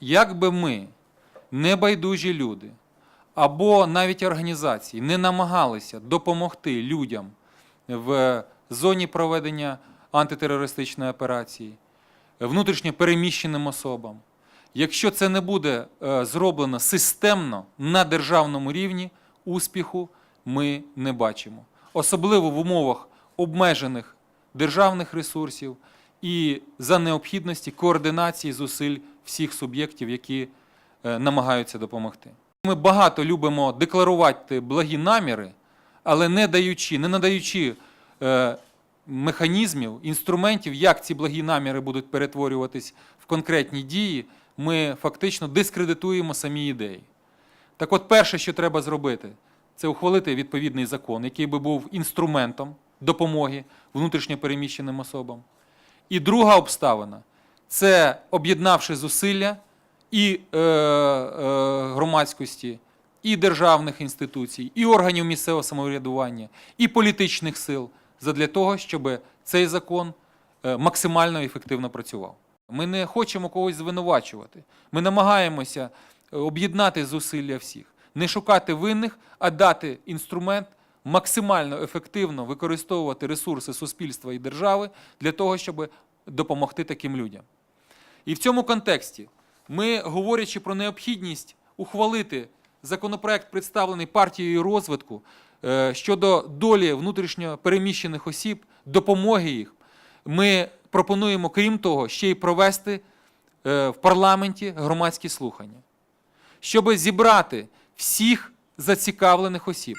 як би ми, небайдужі люди, або навіть організації не намагалися допомогти людям в зоні проведення антитерористичної операції, внутрішньо переміщеним особам, якщо це не буде е, зроблено системно на державному рівні, успіху ми не бачимо. Особливо в умовах обмежених державних ресурсів і за необхідності координації зусиль всіх суб'єктів, які е, намагаються допомогти. Ми багато любимо декларувати благі наміри, але не даючи, не надаючи е, механізмів, інструментів, як ці благі наміри будуть перетворюватись в конкретні дії, ми фактично дискредитуємо самі ідеї. Так от, перше, що треба зробити, це ухвалити відповідний закон, який би був інструментом допомоги внутрішньо переміщеним особам. І друга обставина це об'єднавши зусилля і е, е, громадськості, і державних інституцій, і органів місцевого самоврядування, і політичних сил задля того, щоб цей закон е, максимально ефективно працював. Ми не хочемо когось звинувачувати. Ми намагаємося е, об'єднати зусилля всіх, не шукати винних, а дати інструмент максимально ефективно використовувати ресурси суспільства і держави для того, щоб допомогти таким людям. І в цьому контексті ми, говорячи про необхідність ухвалити законопроект, представлений партією розвитку е, щодо долі внутрішньо переміщених осіб, допомоги їх, ми пропонуємо, крім того, ще й провести е, в парламенті громадські слухання, щоб зібрати всіх зацікавлених осіб.